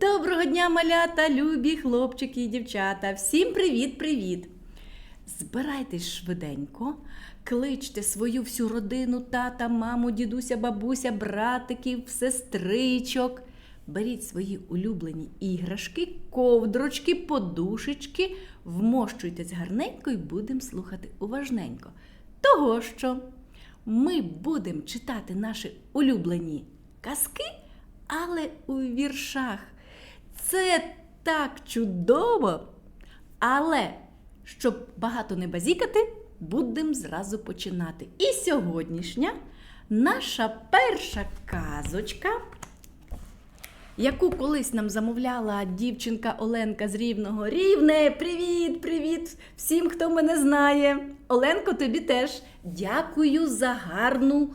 Доброго дня, малята, любі хлопчики і дівчата. Всім привіт-привіт! Збирайтесь швиденько, кличте свою всю родину, тата, маму, дідуся, бабуся, братиків, сестричок. Беріть свої улюблені іграшки, ковдрочки, подушечки, вмощуйтесь гарненько і будемо слухати уважненько. Того що ми будемо читати наші улюблені казки, але у віршах. Це так чудово! Але щоб багато не базікати, будемо зразу починати. І сьогоднішня наша перша казочка, яку колись нам замовляла дівчинка Оленка з Рівного. Рівне, привіт, привіт всім, хто мене знає. Оленко, тобі теж дякую за гарну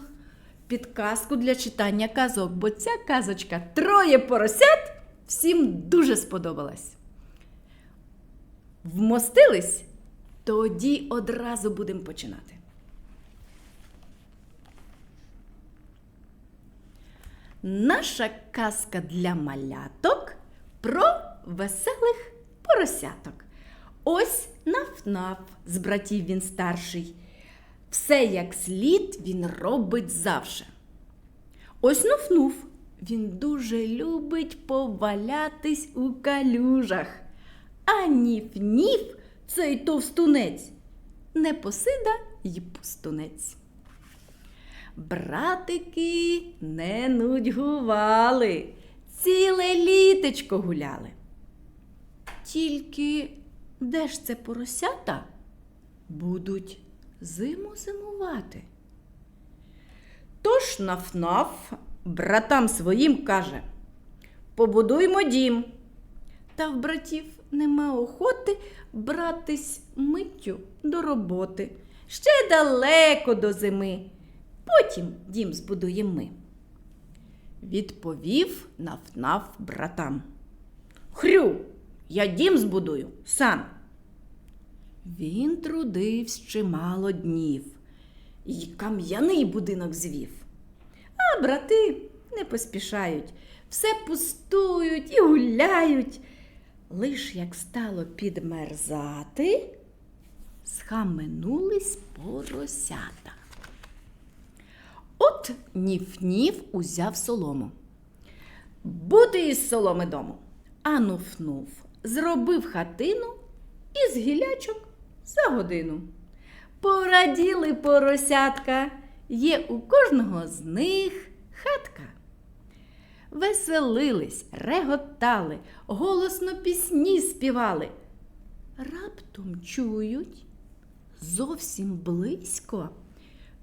підказку для читання казок, бо ця казочка Троє поросят всім дуже сподобалась. Вмостились? Тоді одразу будемо починати. Наша казка для маляток про веселих поросяток. Ось наф-наф, з братів він старший. Все як слід він робить завше. Ось нуф-нуф, він дуже любить повалятись у калюжах. А ніф-ніф, цей товстунець, не посида й пустунець. Братики не нудьгували, ціле літечко гуляли. Тільки де ж це поросята будуть зиму зимувати? Тож наф-наф братам своїм каже: Побудуймо дім. Та в братів нема охоти братись миттю до роботи. Ще далеко до зими. Потім дім збудуємо ми. Відповів наф-наф братам. Хрю, я дім збудую сам. Він трудився чимало днів і кам'яний будинок звів. А брати не поспішають, все пустують і гуляють. Лиш як стало підмерзати, схаменулись поросята. От ніф-ніф узяв солому. Бути із соломи дому. А нуф-нуф зробив хатину із гілячок за годину. Пораділи поросятка, є у кожного з них хатка. Веселились, реготали, голосно пісні співали. Раптом чують зовсім близько.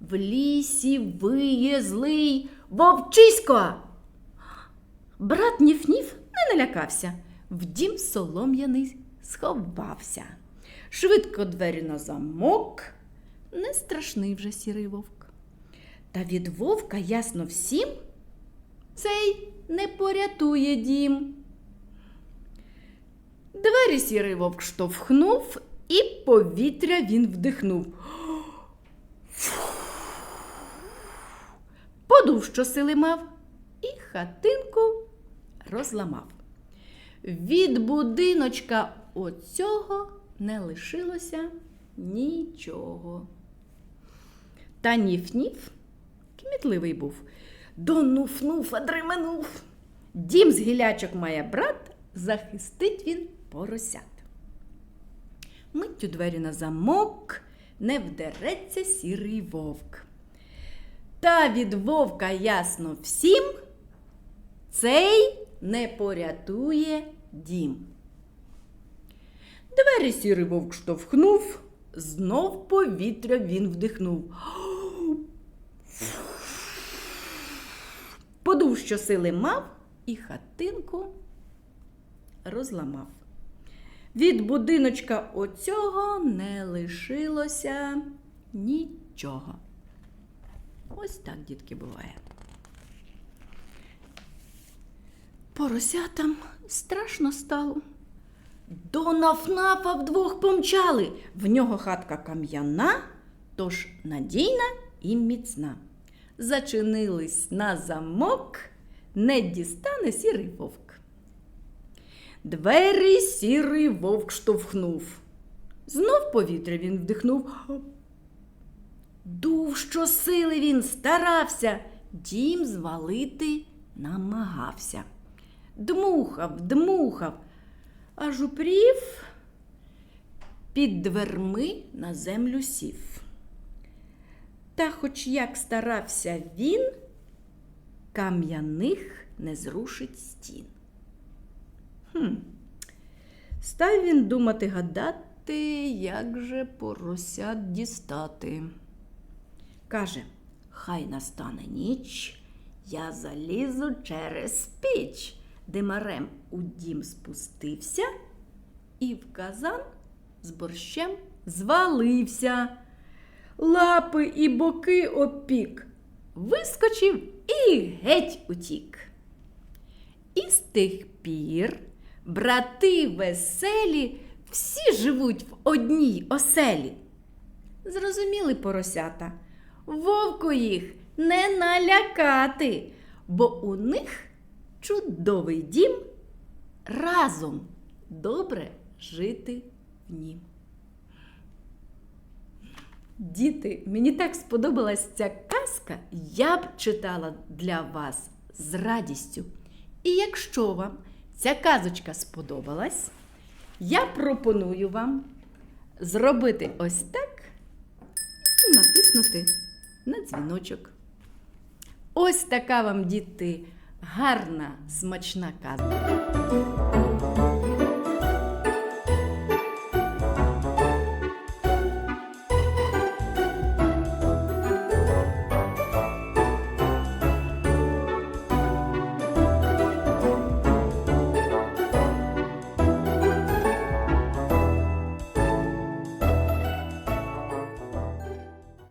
В лісі виє злий вовчисько. Брат Ніф-Ніф не налякався, в дім солом'яний сховався. Швидко двері на замок, не страшний вже сірий вовк. Та від вовка ясно всім цей не порятує дім. Двері сірий вовк штовхнув і повітря він вдихнув. Подув, що сили мав, і хатинку розламав. Від будиночка оцього не лишилося нічого. Та ніф-ніф кмітливий був, донуфнув, а дременув. Дім з гілячок має брат, захистить він поросят. Миттю двері на замок не вдереться сірий вовк. Та від вовка ясно всім, цей не порятує дім. Двері сірий вовк штовхнув, знов повітря він вдихнув. Подув, що сили мав, і хатинку розламав. Від будиночка оцього не лишилося нічого. Ось так, дітки, буває. Поросятам страшно стало. До нафнафа вдвох помчали. В нього хатка кам'яна, тож надійна і міцна. Зачинились на замок, не дістане сірий вовк. Двері сірий вовк штовхнув. Знов повітря він вдихнув. Дув щосили він старався, дім звалити намагався. Дмухав, дмухав, аж упрів, під дверми на землю сів. Та хоч як старався він, кам'яних не зрушить стін. Хм. Став він думати гадати, як же поросят дістати. Каже, хай настане ніч, я залізу через піч. Димарем у дім спустився і в казан з борщем звалився. Лапи і боки опік, вискочив і геть утік. І з тих пір брати веселі всі живуть в одній оселі. Зрозуміли поросята, вовку їх не налякати, бо у них чудовий дім разом добре жити в нім. Діти, мені так сподобалась ця казка, я б читала для вас з радістю. І якщо вам ця казочка сподобалась, я пропоную вам зробити ось так і натиснути на дзвіночок. Ось така вам, діти, гарна, смачна казка.